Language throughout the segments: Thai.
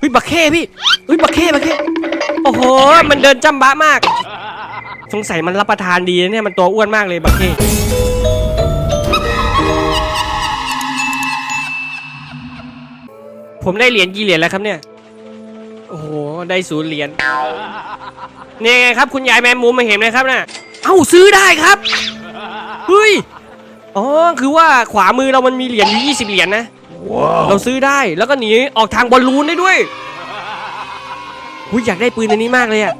เฮ้ยบักเข้พี่เฮ้ยบักเข้บักเข้โอ้โห มันเดินจำบะมาก สงสัยมันรับประทานดีนะเนี่ยมันตัวอ้วนมากเลยบักเข้ผมได้เหรียญกี่เหรียญแล้วครับเนี่ย โอ้โห ได้ศูนย์เหรียญนี่ไงครับ คุณยายแมมมูมาเห็นไหมครับน่ะเอ้าซื้อได้ครับ เฮ้ย อ๋อ คือว่าขวามือเรามันมีเหรียญอยู่20เหรียญนะ เราซื้อได้แล้วก็หนีออกทางบอลลูนได้ด้วยหุยอยากได้ปืนอันนี้มากเลยอะ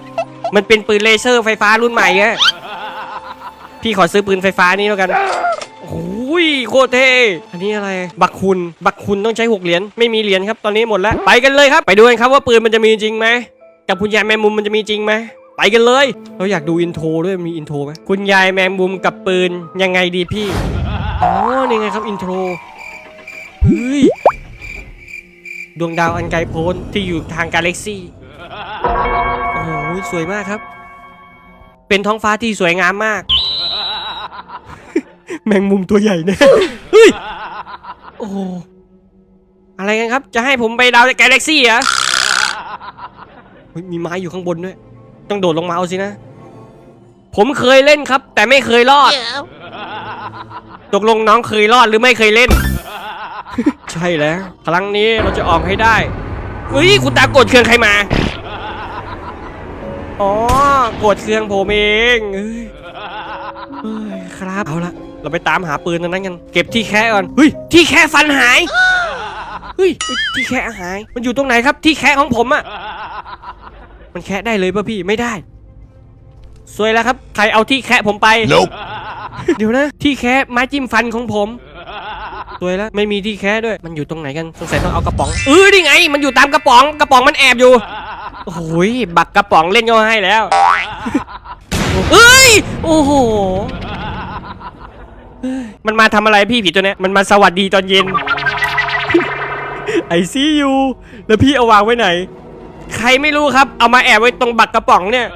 มันเป็นปืนเลเซอร์ไฟฟ้ารุ่นใหม่อะพี่ขอซื้อปืนไฟฟ้านี้แล้วกันโอ้ยโคตรเท่อันนี้อะไร บักคุณ บักคุณต้องใช้หกเหรียญ ไม่มีเหรียญครับ ตอนนี้หมดแล้ว ไปกันเลยครับ ไปดูกันครับว่าปืนมันจะมีจริงไหม กับคุณยายแมงมุมมันจะมีจริงไหม ไปกันเลย เราอยากดูอินโทรด้วย มีอินโทรไหมคุณยายแมงมุมกับปืนยังไงดีพี่ อ๋อ นี่ไงครับอินโทร เฮ้ย ดวงดาวอันไกลโพ้นที่อยู่ทางกาแล็กซี่ โอ้โห สวยมากครับ เป็นท้องฟ้าที่สวยงามมาก แมงมุมตัวใหญ่เนี่ยเฮ้ย โอ้โห อะไรกันครับ จะให้ผมไปดาวกาแล็กซี่เหรอเฮ้ยมีไม้อยู่ข้างบนด้วย ต้องโดดลงมาเอาสินะ ผมเคยเล่นครับ แต่ไม่เคยรอด ตกลงน้องเคยรอดหรือไม่เคยเล่น ใช่แล้ว ครั้งนี้เราจะออกให้ได้เฮ้ยคุณตากดเครื่องใครมา อ๋อกดเครื่องผมเองเอ้ยเอ้ยครับเอาละเราไปตามหาปืนตรงนั้นกันเก็บที่แค่ก่อนเฮ้ยที่แค่ฟันหายเฮ้ยที่แค่หาย มันอยู่ตรงไหนครับ ที่แค่ของผมอะมันแค่ได้เลยป่ะพี่ไม่ได้สวยแล้วครับ ใครเอาที่แคะผมไป Nope. เดี๋ยวนะ ที่แคะไม้จิ้มฟันของผม สวยแล้วไม่มีที่แคะด้วย มันอยู่ตรงไหนกันสงสัยต้องเอากระป๋องเออนี่ไง มันอยู่ตามกระป๋อง กระป๋องมันแอบอยู่โอ้ยบักกระป๋องเล่นก็ให้แล้วเอ้ยโอ้โหมันมาทำอะไรพี่ผีตัวเนี้ยมันมาสวัสดีตอนเย็นไอซียูแล้วพี่เอาวางไว้ไหน ใครไม่รู้ครับ เอามาแอบไว้ตรงบักกระป๋องเนี่ย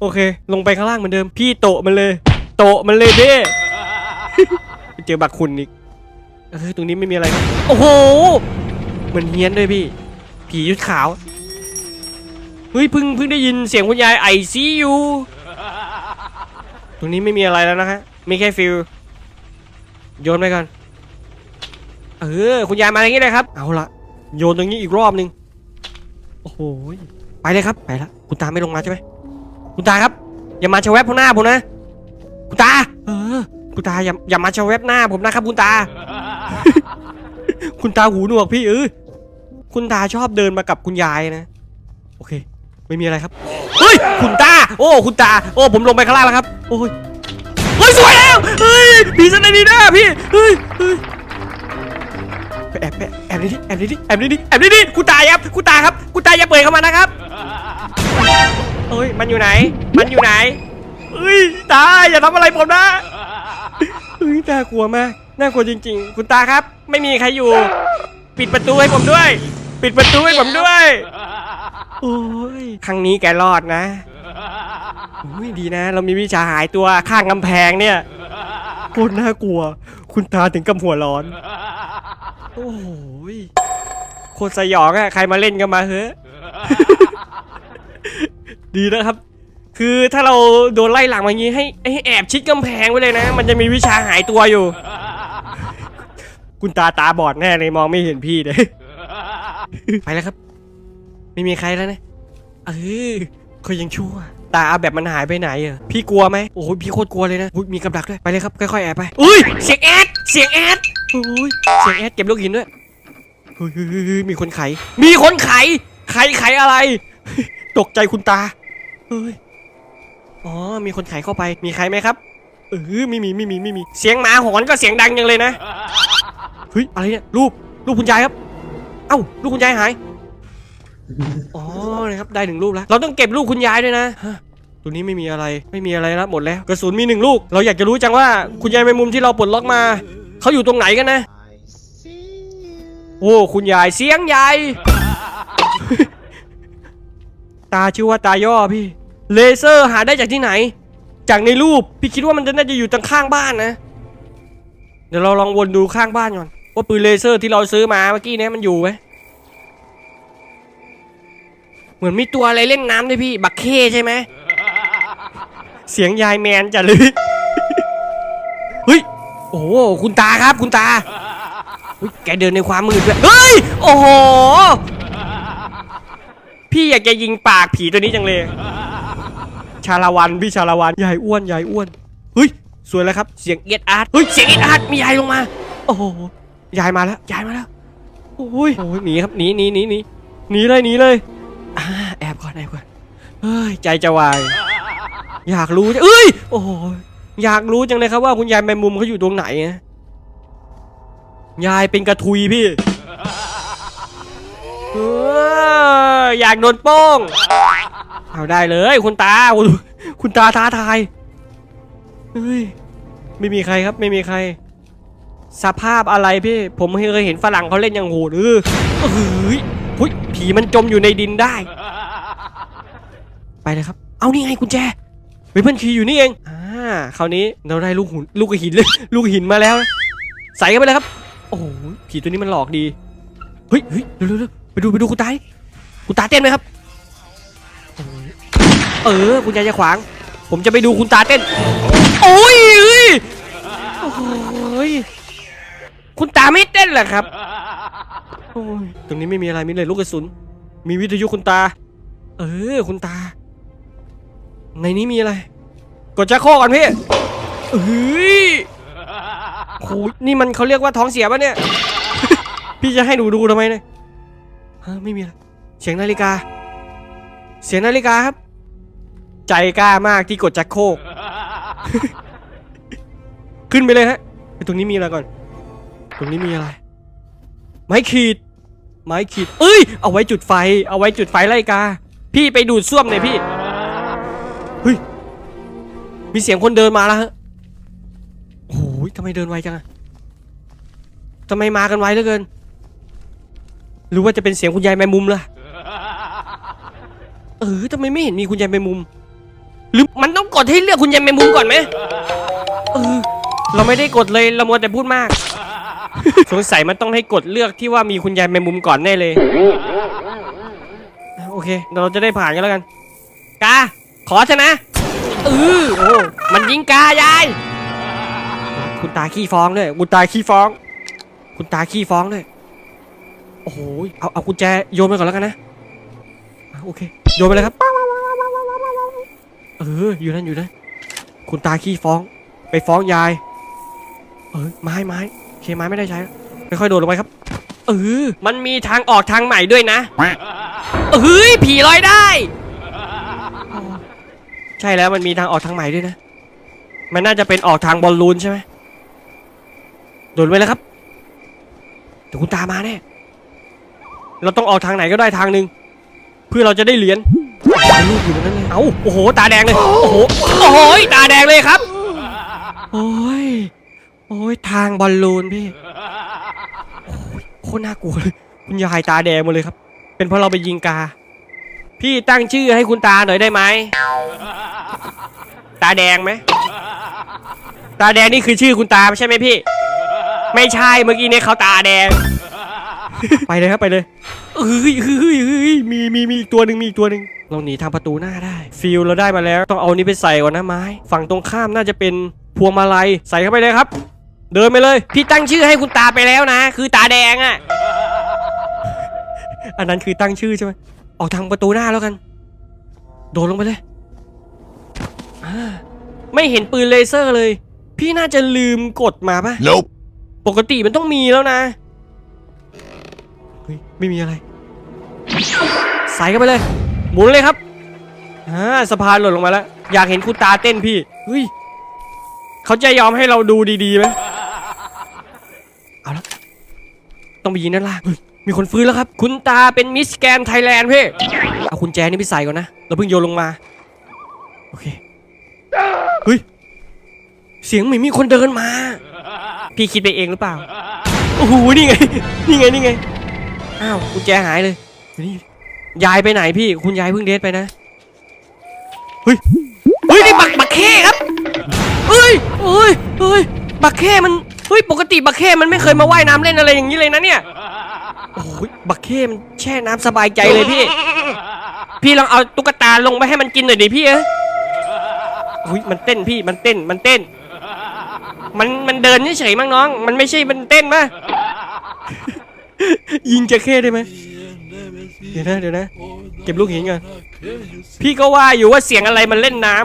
โอเค ลงไปข้างล่างเหมือนเดิม พี่โตะมันเลย โตะมันเลยเด้ เจอบักคุณอีกเออตรงนี้ไม่มีอะไรครับโอ้โหเหมือนเฮี้ยนด้วยพี่ ผียุดขาวเฮ้ยเพิ่งเพิ่งได้ยินเสียงคุณยายไอซียูตรงนี้ไม่มีอะไรแล้วนะฮะมีแค่ฟิลโยนไปก่อนเออคุณยายมาอย่างนี้เลยครับ เอาละโยนตรงนี้อีกรอบหนึงโอ้โหไปเลยครับไปละคุณตาไม่ลงมาใช่ไหมคุณตาครับ อย่ามาชะแวบหน้าผมนะคุณตาเออ คุณตาอย่าอย่ามาชะแวบหน้าผมนะครับคุณตา คุณตาหูหนวกพี่เออคุณตาชอบเดินมากับคุณยายนะ โอเค ไม่มีอะไรครับ เฮ้ย คุณตา โอ้ คุณตา โอ้ ผมลงไปข้างล่างแล้วครับ โอ้ยเฮ้ย สวยแล้ว เฮ้ยผีสไนดีหน้าพี่ เฮ้ยเฮ้ยไปแอบไปแอบนี่ดิแอบนี่ดิแอบนี่ดิแอบนี่ดิคุณตาครับคุณตาครับคุณตาอย่าเปิดเข้ามานะครับเฮ้ย มันอยู่ไหน มันอยู่ไหนเฮ้ย ตา อย่าทำอะไรผมนะ เฮ้ยน่ากลัวมากน่ากลัวจริง ๆ คุณตาครับ ไม่มีใครอยู่ ปิดประตูให้ผมด้วย ปิดประตูให้ผมด้วย โอ้ยครั้งนี้แกรอดนะโอ้ยดีนะ เรามีวิชาหายตัวข้างกำแพงเนี่ยโคตรน่ากลัว คุณตาถึงกับหัวร้อน โอ้ยโคตรสยองอะใครมาเล่นกันมาเฮ้ดีนะครับ คือถ้าเราโดนไล่หลังมาอย่างนี้ให้ให้แอบชิดกำแพงไว้เลยนะ มันจะมีวิชาหายตัวอยู่ คุณตาตาบอดแน่เลยมองไม่เห็นพี่เลยไปแล้วครับ ไม่มีใครแล้วนะเออเขายังชั่วตาแบบมันหายไปไหนอะพี่กลัวไหมโอ้โหพี่โคตรกลัวเลยนะอุ๊ยมีกับดักด้วยไปเลยครับค่อยๆแอบไปอุ้ยเสียงแอดเสียงแอดโอ้ยเสียงแอดเก็บลูกหินด้วยเฮ้ยเฮ้ยเฮ้ยเฮ้ยมีคนไข มีคนไข ไขไขอะไร ตกใจคุณตาเฮ้ย อ๋อ มีคนขายเข้าไป มีใครไหมครับ เออไม่มีไม่มีไม่มี เสียงหมาหอนก็เสียงดังยังเลยนะ เฮ้ย อะไรเนี่ย รูป รูปคุณยายครับ เอ้า รูปคุณยายหาย อ๋อ นะครับ ได้หนึ่งรูปแล้ว เราต้องเก็บรูปคุณยายด้วยนะฮะตัวนี้ไม่มีอะไร ไม่มีอะไรแล้วหมดแล้ว กระสุนมีหนึ่งลูก เราอยากจะรู้จังว่าคุณยายในมุมที่เราปลดล็อกมา เขาอยู่ตรงไหนกันนะ โอ้ คุณยาย เสียงใหญ่ตาชื่อว่าตาย่อพี่ เลเซอร์หาได้จากที่ไหน จากในรูปพี่คิดว่ามันน่าจะอยู่ตรงข้างบ้านนะ เดี๋ยวเราลองวนดูข้างบ้านก่อนว่าปืนเลเซอร์ที่เราซื้อมาเมื่อกี้นี้มันอยู่ไหมเหมือนมีตัวอะไรเล่นน้ำด้วยพี่บักเข้ใช่ไหมเสียงยายแมนจะเลยเฮ้ยโอ้โหคุณตาครับคุณตาแกเดินในความมืดด้วยเฮ้ยโอ้โหพี่อยากจะยิงปากผีตัวนี้จังเลย ชาละวันพี่ชาละวันยายอ้วนยายอ้วนเฮ้ยสวยแล้วครับเสียงเอียดอาร์ตเฮ้ยเสียงเอียดอาร์ตมียายลงมา โอ้โหยายมาแล้วยายมาแล้วโอ้ยโอ้ยหนีครับหนีหนีหนีหนีหนีเลยหนีเลยอ่าแอบก่อนแอบก่อนเฮ้ยใจจะวายอยากรู้จังเอ้ยโอ้โหอยากรู้จังเลยครับว่าคุณยายแมงมุมเขาอยู่ตรงไหนนะยายเป็นกระทุยพี่เอออยากโดนโป้ง เอาได้เลยคุณตาคุณคุณตาท้าทายเฮ้ยไม่มีใครครับไม่มีใคร สภาพอะไรพี่ ผมเคยเห็นฝรั่งเขาเล่นอย่างโหดเออเฮ้ยหุ้ยผีมันจมอยู่ในดินได้ ไปเลยครับ เอานี่ไงกุญแจเฮ้ยเพื่อนคีย์อยู่นี่เองอ่าคราวนี้เราได้ลูกหุ่นลูกหินเลยลูกหินมาแล้ว ใส่เข้าไปเลยครับ โอ้โหผีตัวนี้มันหลอกดีเฮ้ยเฮ้ยเร็วเร็วเร็วไปดูไปดูคุณตายคุณตาเต้นไหมครับ เออ คุณยายจะขวาง ผมจะไปดูคุณตาเต้นโอ้ยเอ้ยโอ้ยคุณตาไม่เต้นเหรอครับโอ้ยตรงนี้ไม่มีอะไรมีเลยลูกกระสุน มีวิทยุคุณตา เออ คุณตา ในนี้มีอะไร กดจะโครกก่อนพี่เฮ้ยโหนี่มันเขาเรียกว่าท้องเสียปะเนี่ย พี่จะให้หนูดูทำไมเนี่ยฮะไม่มีอะไรเสียงนาฬิกา เสียงนาฬิกาครับ ใจกล้ามากที่กดจักโคก ขึ้นไปเลยฮะไปตรงนี้มีอะไรก่อน ตรงนี้มีอะไร ไม้ขีด ไม้ขีด เอ้ย เอาไว้จุดไฟ เอาไว้จุดไฟไล่กา พี่ไปดูดซ่วมหน่อยพี่ เฮ้ย มีเสียงคนเดินมาแล้วฮะ โอ้ยทำไมเดินไวจังอะทำไมมากันไวเหลือเกิน หรือว่าจะเป็นเสียงคุณยายแมงมุมล่ะ เออทำไมไม่เห็นมีคุณยายแมงมุม หรือมันต้องกดให้เลือกคุณยายแมงมุมก่อนไหมเออเราไม่ได้กดเลยเรามัวแต่พูดมาก สงสัยมันต้องให้กดเลือกที่ว่ามีคุณยายแมงมุมก่อนแน่เลย โอเค เราจะได้ผ่านกันแล้วกัน กา ขอชนะเออโอ้มันยิงกายาย คุณตาขี้ฟ้องด้วยคุณตาขี้ฟ้อง คุณตาขี้ฟ้องด้วย โอ้โห เอาเอากุญแจโยนไปก่อนแล้วกันนะอะโอเค โยนไปเลยครับ เออ อยู่นั่นอยู่นั่นคุณตาขี้ฟ้อง ไปฟ้องยาย เออไม้ไม้เคไม้ไม่ได้ใช้แล้วค่อยๆโดดลงไปครับ เออ มันมีทางออกทางใหม่ด้วยนะเฮ้ยผีลอยได้ ใช่แล้วมันมีทางออกทางใหม่ด้วยนะ มันน่าจะเป็นออกทางบอลลูนใช่ไหมโดดไปแล้วครับเดี๋ยวคุณตามาแน่เราต้องออกทางไหนก็ได้ทางหนึ่งเพื่อเราจะได้เหรียญ ลูกอยู่ตรงนั้นเลยเอ้าโอ้โห ตาแดงเลย โอ้โห โอ้โห ตาแดงเลยครับ โอ้ย โอ้ย ทางบอลลูนพี่ โอ้ย โคตรน่ากลัวเลย คุณยายตาแดงหมดเลยครับ เป็นเพราะเราไปยิงกา พี่ตั้งชื่อให้คุณตาหน่อยได้ไหม ตาแดงไหม ตาแดงนี่คือชื่อคุณตาใช่ไหมพี่ ไม่ใช่ เมื่อกี้เนี่ยเขาตาแดง ไปเลยครับไปเลยเอ้ยเฮ้ยเฮ้ยเฮ้ยมีมีมีอีกตัวหนึ่งมีอีกตัวหนึ่งเราหนีทางประตูหน้าได้ ฟิลเราได้มาแล้ว ต้องเอานี้ไปใส่ก่อนนะไม้ ฝั่งตรงข้ามน่าจะเป็นพวงมาลัยใส่เข้าไปเลยครับ เดินไปเลย พี่ตั้งชื่อให้คุณตาไปแล้วนะ คือตาแดงอะ อันนั้นคือตั้งชื่อใช่ไหมออกทางประตูหน้าแล้วกัน โดดลงไปเลยอ่าไม่เห็นปืนเลเซอร์เลย พี่น่าจะลืมกดมาปะ Nope. ปกติมันต้องมีแล้วนะ เฮ้ยไม่มีอะไรใส่เข้าไปเลย หมุนเลยครับอ่าสะพานหล่นลงมาแล้ว อยากเห็นคุณตาเต้นพี่เฮ้ยเขาจะยอมให้เราดูดีๆไหมเอาละต้องไปยิงด้านล่างมีคนฟื้นแล้วครับ คุณตาเป็นมิสแกนไทยแลนด์พี่เอาคุณแจนี่ไปใส่ก่อนนะเราเพิ่งโยนลงมา โอเคเฮ้ยเสียงเหมือนมีคนเดินมา พี่คิดไปเองหรือเปล่า โอ้โห นี่ไง นี่ไง นี่ไง อ้าวกุญแจหายเลยนี่ยายไปไหนพี่ คุณยายเพิ่งเดทไปนะ เฮ้ย เฮ้ยนี่บักบักเข้ครับเฮ้ยเฮ้ยเฮ้ยบักเข้มัน เฮ้ยปกติบักเข้มันไม่เคยมาว่ายน้ำเล่นอะไรอย่างนี้เลยนะเนี่ย โอ้ยบักเข้มันแช่น้ำสบายใจเลยพี่ พี่ลองเอาตุ๊กตาลงไปให้มันกินหน่อยดิพี่เอ้ยอุ้ยมันเต้นพี่ มันเต้น มันเต้น มันมันเดินเฉยๆมั้งน้อง มันไม่ใช่ มันเต้นมะ ยิงจะเข้ได้ไหมเดี๋ยวนะเดี๋ยวนะเก็บลูกหินก่อนพี่ก็ว่าอยู่ว่าเสียงอะไรมันเล่นน้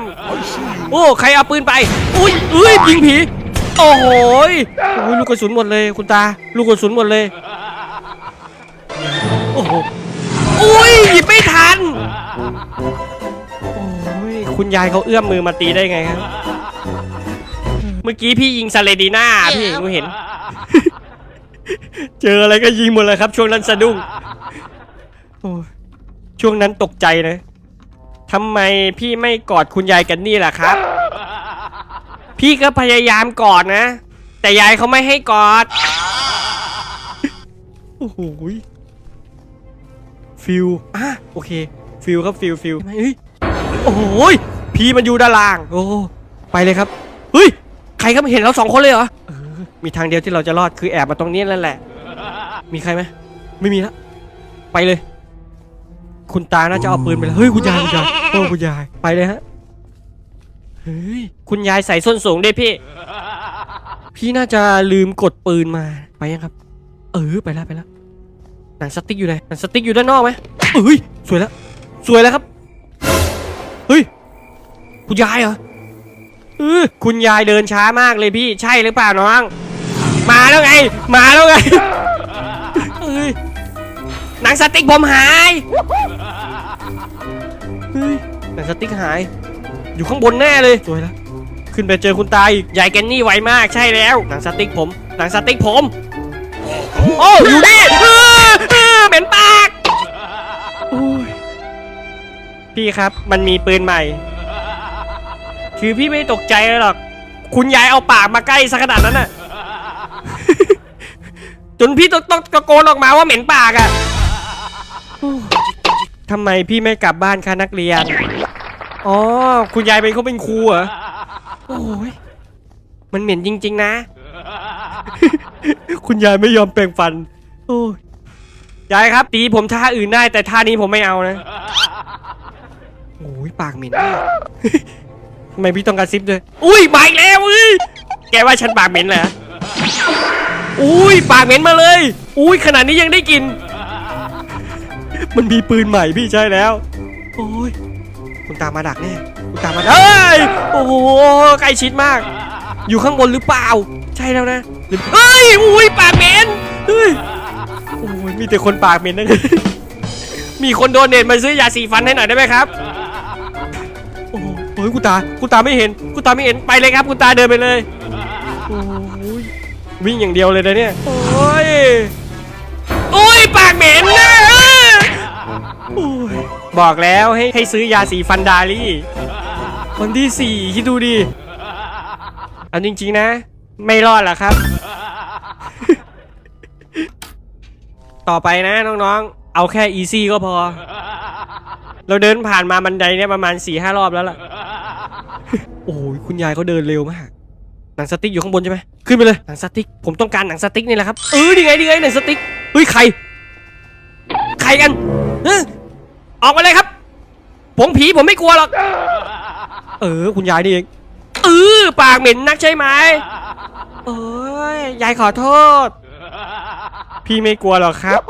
ำโอ้ใครเอาปืนไปอุ้ยเอ้ยยิงผีโอ้โหยโอ้ยลูกกระสุนหมดเลยคุณตา ลูกกระสุนหมดเลยโอ้โหอุ้ยหยิบไม่ทันโอ้ยคุณยายเขาเอื้อมมือมาตีได้ไงครับเมื่อกี้พี่ยิงซาเลดีน่าพี่หนูเห็น เจออะไรก็ยิงหมดเลยครับ ช่วงนั้นสะดุ้งโอ้ยช่วงนั้นตกใจนะทำไมพี่ไม่กอดคุณยายกันนี่ล่ะครับ พี่ก็พยายามกอดนะ แต่ยายเขาไม่ให้กอด โอ้โหยฟิลอะโอเค ฟิลครับฟิลฟิลเฮ้ยโอ้โหยพี่มันอยู่ด้านล่าง โอ้ ไปเลยครับ เฮ้ย ใครก็ไม่เห็นเราสองคนเลยเหรอเออ มีทางเดียวที่เราจะรอดคือแอบมาตรงนี้นั่นแหละ มีใครไหมไม่มีแล้วไปเลย คุณตาน่าจะเอาปืนไปแล้วเฮ้ยคุณยายคุณยายโอ้คุณยายไปเลยฮะเฮ้ยคุณยายใส่ส้นสูงด้วยพี่ พี่น่าจะลืมกดปืนมาไปยังครับ เออไปแล้วไปแล้วหนังสติ๊กอยู่ไหนหนังสติ๊กอยู่ด้านนอกไหมเฮ้ยสวยแล้วสวยแล้วครับเฮ้ยคุณยายเหรอ เออคุณยายเดินช้ามากเลยพี่ใช่หรือเปล่าน้อง มาแล้วไง มาแล้วไงเอ้ยหนังสติ๊กผมหายเฮ้ยหนังสติ๊กหาย อยู่ข้างบนแน่เลยสวยแล้วขึ้นไปเจอคุณตาอีกยายแกนนี่ไวมากใช่แล้ว หนังสติ๊กผม หนังสติ๊กผม โอ้อยู่นี่เออเออเหม็นปากโอ้ยพี่ครับมันมีปืนใหม่ คือพี่ไม่ตกใจเลยหรอก คุณยายเอาปากมาใกล้สักขนาดนั้นน่ะ จนพี่ต้องต้องตะโกนออกมาว่าเหม็นปากอะ่ะโอ้ทำไมพี่ไม่กลับบ้านคะนักเรียน อ๋อ คุณยายเป็นเขาเป็นครูเหรอ โอ้ย มันเหม็นจริง ๆ นะ คุณยายไม่ยอมแปรงฟัน โอ้ย ยายครับ ตีผมท่าอื่นได้แต่ท่านี้ผมไม่เอานะ โอ้ย ปากเหม็นมากทำ ไม่พี่ต้องกระซิบด้วย อุ้ยมาอีกแล้วอุ้ยแกว่าฉันปากเหม็นเหรออุ้ยปากเหม็นมาเลย อุ้ยขนาดนี้ยังได้กิน มันมีปืนใหม่พี่ใช่แล้ว โอ้ยคุณตามมาดักแน่คุณตามมาเอ้ยโอ้โหใกล้ชิดมาก อยู่ข้างบนหรือเปล่า ใช่แล้วนะเฮ้ยอุ้ยปากเหม็นเฮ้ยโอ้ยมีแต่คนปากเหม็นนั่นมีคนโดนเน็ตมาซื้อยาสีฟันให้หน่อยได้ไหมครับ ฮ้ยคุณตาคุณตาไม่เห็นคุณตาไม่เห็นไปเลยครับคุณตาเดินไปเลยโอ้ยวิ่งอย่างเดียวเลยนะเนี่ยโอ้ยโอ้ยปากเหม็นนะโอ้ยบอกแล้วให้ให้ซื้อยาสีฟันดาลี่วันที่สี่คิดดูดิเอาจริงๆนะ ไม่รอดหรอครับ ต่อไปนะน้องๆ เอาแค่อีซี่ก็พอ เราเดินผ่านมาบันไดเนี่ยประมาณ4ี่ห้ารอบแล้วล่ะ คุณยายเขาเดินเร็วมาก หนังสติ๊กอยู่ข้างบนใช่ไหมขึ้นไปเลยหนังสติ๊กผมต้องการหนังสติ๊กนี่แหละครับเออดีไงดีไงหนังสติ๊กเฮ้ยใครใครกันเออออกมาเลยครับ ผมผีผมไม่กลัวหรอกเออ คุณยายนี่เองเออปากเหม็นนักใช่ไหมเอ้ยยายขอโทษ พี่ไม่กลัวหรอกครับ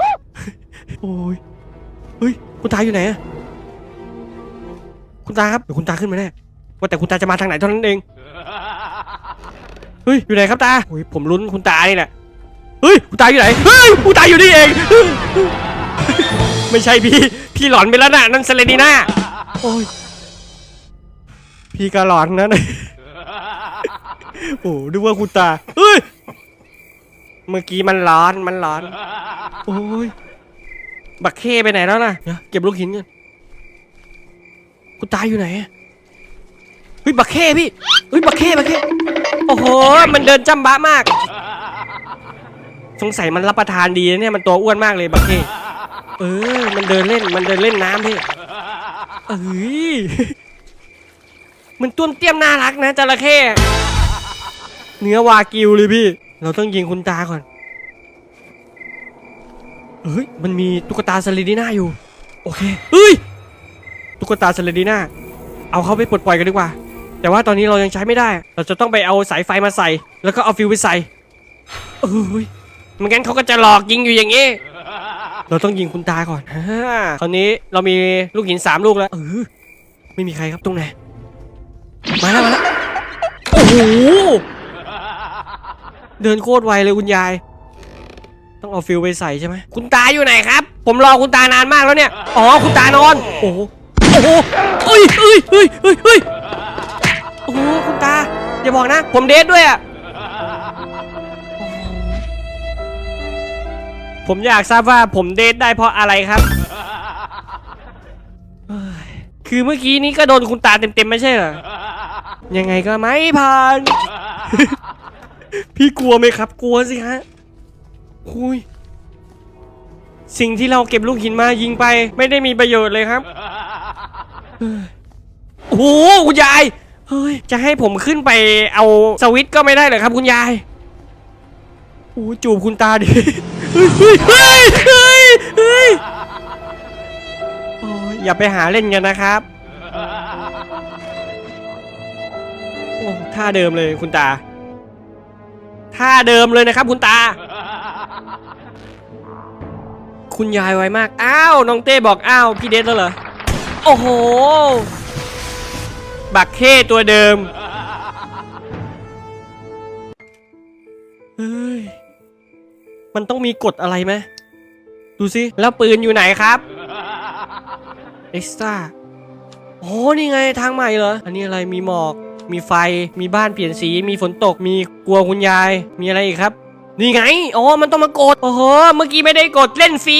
โอ้ยเฮ้ยคุณตาอยู่ไหนอะคุณตาครับเดี๋ยวคุณตาขึ้นมาแน่ ว่าแต่คุณตาจะมาทางไหนเท่านั้นเอง เฮ้ย อยู่ไหนครับตาโอ้ยผมลุ้นคุณตานี่แหละ เฮ้ย คุณตาอยู่ไหน เฮ้ย คุณตาอยู่นี่เอง ไม่ใช่พี่ พี่หลอนไปแล้วนะนั่นเซเลนีน่าโอ้ย พี่ก็หลอนนะโอ้ดูว่าคุณตา เฮ้ย เมื่อกี้มันร้อน มันร้อน โอ้ย บักเข้ไปไหนแล้วนะเดี๋ยวเก็บลูกหินกันคุณตาอยู่ไหนอะเฮ้ยบักเข้พี่เฮ้ยบักเข้บักเข้โอ้โห มันเดินจำบะมาก สงสัยมันรับประทานดีนะเนี่ยมันตัวอ้วนมากเลยบักเข้เออ มันเดินเล่น มันเดินเล่นน้ำพี่เอ้ยมันต้วมเตี้ยมน่ารักนะจระเข้เนื้อวากิวเลยพี่ เราต้องยิงคุณตาก่อนเฮ้ย มันมีตุ๊กตาสลิดิน่าอยู่ โอเคเฮ้ย ตุ๊กตาเซเลดีน่า เอาเขาไปปลดปล่อยกันดีกว่า แต่ว่าตอนนี้เรายังใช้ไม่ได้ เราจะต้องไปเอาสายไฟมาใส่ แล้วก็เอาฟิวไปใส่เอ้ยไม่งั้นเขาก็จะหลอกยิงอยู่อย่างนี้ เราต้องยิงคุณตาก่อนฮ่าตอนนี้เรามีลูกหินสามลูกแล้วเออไม่มีใครครับตรงไหน มาแล้วมาแล้ว โอ้โห เดินโคตรไวเลยคุณยาย ต้องเอาฟิลไปใส่ใช่ไหม คุณตาอยู่ไหนครับ ผมรอคุณตานานมากแล้วเนี่ย อ๋อ คุณตานอน โอ้โห โอ้โหเอ้ยเอ้ยเอ้ยเอ้ยเอ้ย อย่าบอกนะ ผมเดทด้วยอะ ผมอยากทราบว่าผมเดทได้เพราะอะไรครับ คือเมื่อกี้นี้ก็โดนคุณตาเต็มๆไม่ใช่เหรอ ยังไงก็ไม่ผ่าน พี่กลัวไหมครับ กลัวสิฮะคุยสิ่งที่เราเก็บลูกหินมายิงไป ไม่ได้มีประโยชน์เลยครับ โอ้โหคุณยาย เฮ้ย จะให้ผมขึ้นไปเอาสวิตช์ก็ไม่ได้เหรอครับคุณยายโอ้จูบคุณตาดิ เฮ้ย เฮ้ย เฮ้ย เฮ้ยโอ้ยอย่าไปหาเล่นกันนะครับโอ้ท่าเดิมเลยคุณตา ท่าเดิมเลยนะครับคุณตา คุณยายไวมาก อ้าว น้องเต้บอก อ้าว พี่เดชแล้วเหรอ โอ้โห บักเข้ตัวเดิมเฮ้ยมันต้องมีกฎอะไรไหมดูสิ แล้วปืนอยู่ไหนครับเอ็กซ์ตร้าโอ้นี่ไงทางใหม่เหรอ อันนี้อะไรมีหมอก มีไฟมีบ้านเปลี่ยนสี มีฝนตกมีกลัวคุณยาย มีอะไรอีกครับ นี่ไง อ๋อ มันต้องมากด โอ้โห เมื่อกี้ไม่ได้กดเล่นฟรี